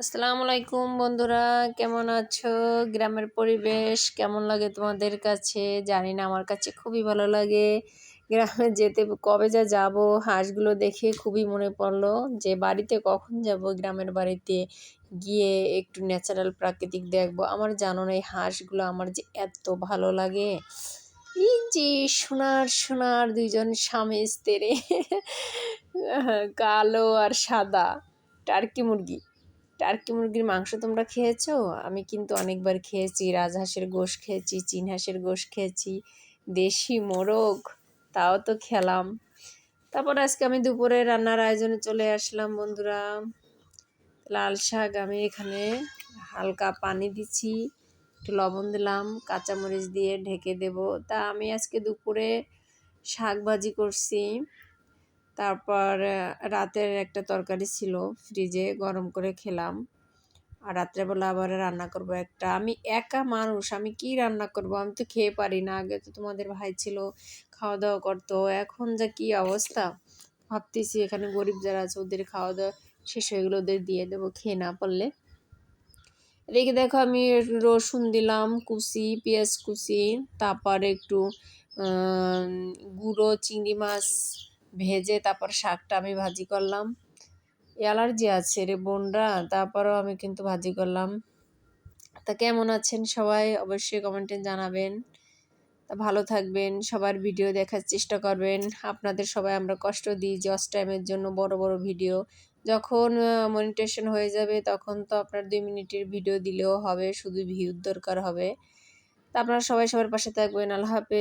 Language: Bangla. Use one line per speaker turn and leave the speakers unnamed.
আসসালামু আলাইকুম বন্ধুরা, কেমন আছো? গ্রামের পরিবেশ কেমন লাগে তোমাদের কাছে? জানি না, আমার কাছে খুবই ভালো লাগে। গ্রামে যেতে, কবে যা যাব, হাঁসগুলো দেখে খুবই মনে পড়ল যে বাড়িতে কখন যাব, গ্রামের বাড়িতে গিয়ে একটু ন্যাচারাল প্রাকৃতিক দেখব। আমার জানো না এই হাঁসগুলো আমার যে এত ভালো লাগে। এই যে সোনার সোনার দুইজন স্বামী স্ত্রী, কালো আর সাদা, টার্কি মুরগি। টার্কি মুরগির মাংস তোমরা খেয়েছো? আমি কিন্তু অনেকবার খেয়েছি, রাজহাঁসের গোশ খেয়েছি চীন হাঁসের গোশ খেয়েছি, দেশি মোরগ, তাও তো খেলাম। তারপর আজকে আমি দুপুরে রান্নার আয়োজনে চলে আসলাম বন্ধুরা। লাল শাক আমি এখানে হালকা পানি দিচ্ছি, একটু লবণ দিলাম, কাঁচামরিচ দিয়ে ঢেকে দেব। তা আমি আজকে দুপুরে শাক ভাজি করছি। তারপর রাতের একটা তরকারি ছিল ফ্রিজে, গরম করে খেলাম। আর রাত্রেবেলা আবার রান্না করব একটা। আমি একা মানুষ, আমি কি রান্না করব? আমি তো খেয়ে পারি না। আগে তো তোমাদের ভাই ছিল খাওয়া দাওয়া করতো। এখন যা কি অবস্থা? ভাবতেছি এখানে গরিব যারা আছে, ওদের খাওয়া দাওয়া শেষ হয়ে গেলে ওদের দিয়ে দেবো, খেয়ে না পারলে। রেখে দেখো আমি রসুন দিলাম, কুচি, পেঁয়াজ কুচি, তারপর একটু গুঁড়ো, চিংড়ি মাছ ভেজে তারপর শাকটা আমি ভাজি করলাম। অ্যালার্জি আছে রে বোনরা, তারপরেও আমি কিন্তু ভাজি করলাম। তা কেমন আছেন সবাই? অবশ্যই কমেন্টে জানাবেন। তা ভালো থাকবেন, সবার ভিডিও দেখার চেষ্টা করবেন। আপনাদের সবাই আমরা কষ্ট দিই জস টাইমের জন্য বড় বড় ভিডিও। যখন মনিটেশন হয়ে যাবে তখন তো আপনার দুই মিনিটের ভিডিও দিলেও হবে, শুধু ভিউর দরকার হবে। তা আপনারা সবাই সবার পাশে থাকবেন, আল্লাহ হাফেজ।